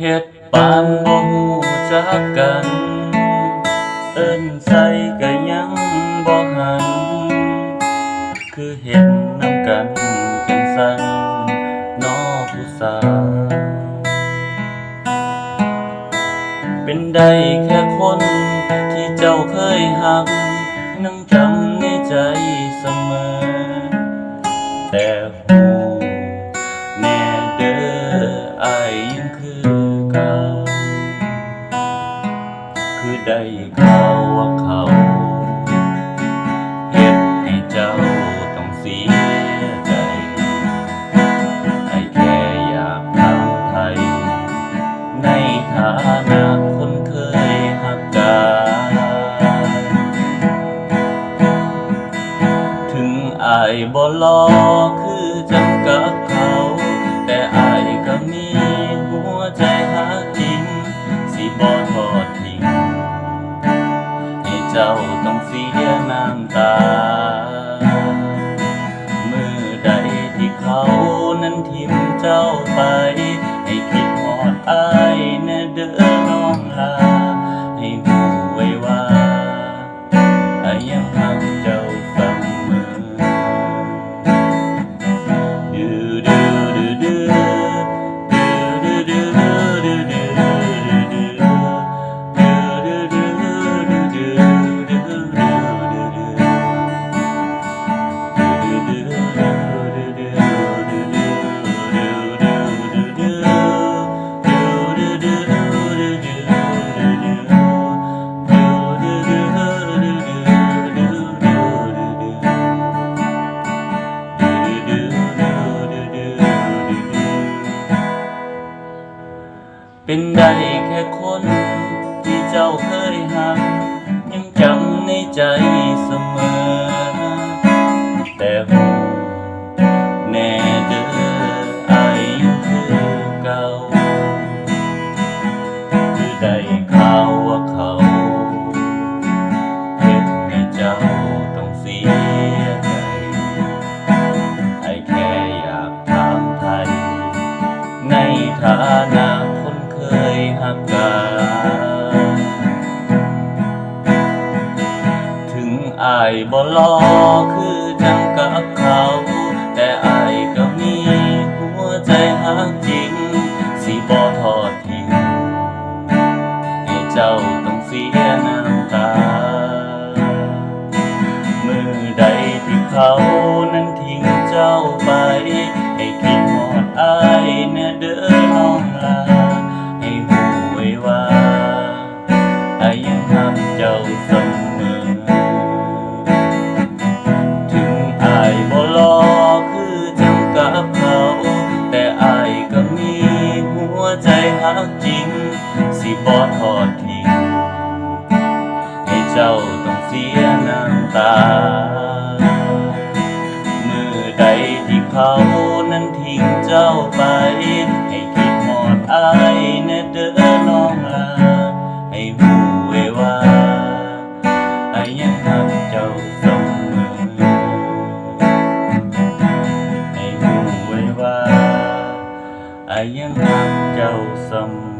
เฮ็ดปานบ่ฮู้จักกัน เอิ้นใส่ก็ยังบ่หัน คือเห็นน้ำกันจังสั่นน้อผู้สาวเป็นได้แค่คนที่เจ้าเคยหักนั่งจำในใจเสมอ แต่ ได้ข่าวว่าเขา เจ้าต้องเสียน้ำตามือใดที่เขานั้นทิมเจ้าไปให้คิด เป็นได้แค่คนที่เจ้าเคยหัก ยังจำในใจเสมอ ถึงอายบ่รอคือจังกับเขา แต่อายก็มีหัวใจหักจริง สิบ่ทอดทิ้งให้เจ้าต้องเสียน้ำตา ใจหักจริง สิบ่ทอดทิ้งให้เจ้าต้องเสียน้ำตา มือใดที่เขานั้นทิ้งเจ้าไป ให้คิดหอดอายแน่เด้อน้องลา ให้หูไว้ว่าไอายยังหักเจ้าเสมอให้หูไว้ว่าไอายยังรัก Josam